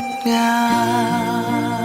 姑娘。